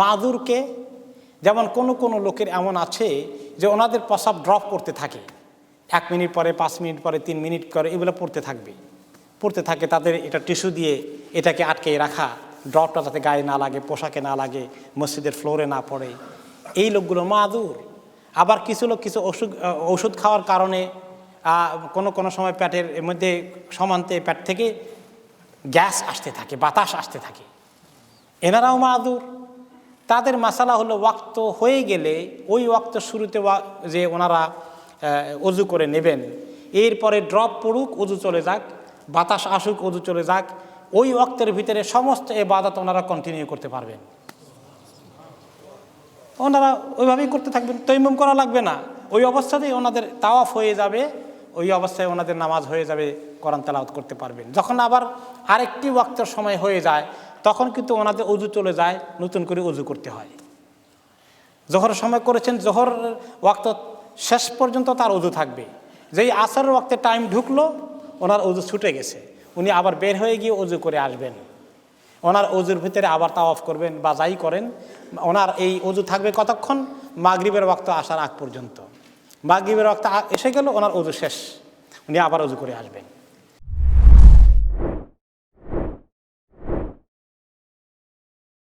মাদুরকে, যেমন কোনো কোনো লোকের এমন আছে যে ওনাদের প্রসাব ড্রপ করতে থাকে। এক মিনিট পরে, পাঁচ মিনিট পরে, তিন মিনিট করে এগুলো পড়তে থাকবে। পড়তে থাকে, তাদের এটা টিস্যু দিয়ে এটাকে আটকে রাখা, ড্রপটা যাতে গায়ে না লাগে, পোশাকে না লাগে, মসজিদের ফ্লোরে না পড়ে। এই লোকগুলো মাদুর। আবার কিছু লোক কিছু ওষুধ ওষুধ খাওয়ার কারণে কোনো কোনো সময় পেটের মধ্যে সমান্তে পেট থেকে গ্যাস আসতে থাকে, বাতাস আসতে থাকে। এনারাও মাদুর। তাদের মাসালা হলো ওয়াক্ত হয়ে গেলে ওই ওয়াক্ত শুরুতে যে ওনারা অজু করে নেবেন। এরপরে ড্রপ পড়ুক, অজু চলে যাক। বাতাস আসুক, অজু চলে যাক। ওই ওয়াক্তের ভিতরে সমস্ত এ বাদাত ওনারা কন্টিনিউ করতে পারবেন। ওনারা ওইভাবেই করতে থাকবেন। তৈমুম করা লাগবে না। ওই অবস্থাতেই ওনাদের তাওয়াফ হয়ে যাবে। ওই অবস্থায় ওনাদের নামাজ হয়ে যাবে, কোরআন তেলাওয়াত করতে পারবেন। যখন আবার আরেকটি ওয়াক্তের সময় হয়ে যায় তখন কিন্তু ওনাদের অজু চলে যায়, নতুন করে অজু করতে হয়। জোহরের সময় করেছেন, জোহর ওয়াক্ত শেষ পর্যন্ত তার অজু থাকবে। যেই আসরের ওয়াক্তে টাইম ঢুকলো, ওনার অজু ছুটে গেছে। উনি আবার বের হয়ে গিয়ে অজু করে আসবেন। ওনার অজুর ভিতরে আবার তা অফ করবেন বা যাই করেন। ওনার এই অজু থাকবে কতক্ষণ? মাগরিবের ওয়াক্ত আসার আগ পর্যন্ত। মাগরিবের ওয়াক্ত এসে গেল, ওনার অজু শেষ। উনি আবার অজু করে আসবেন।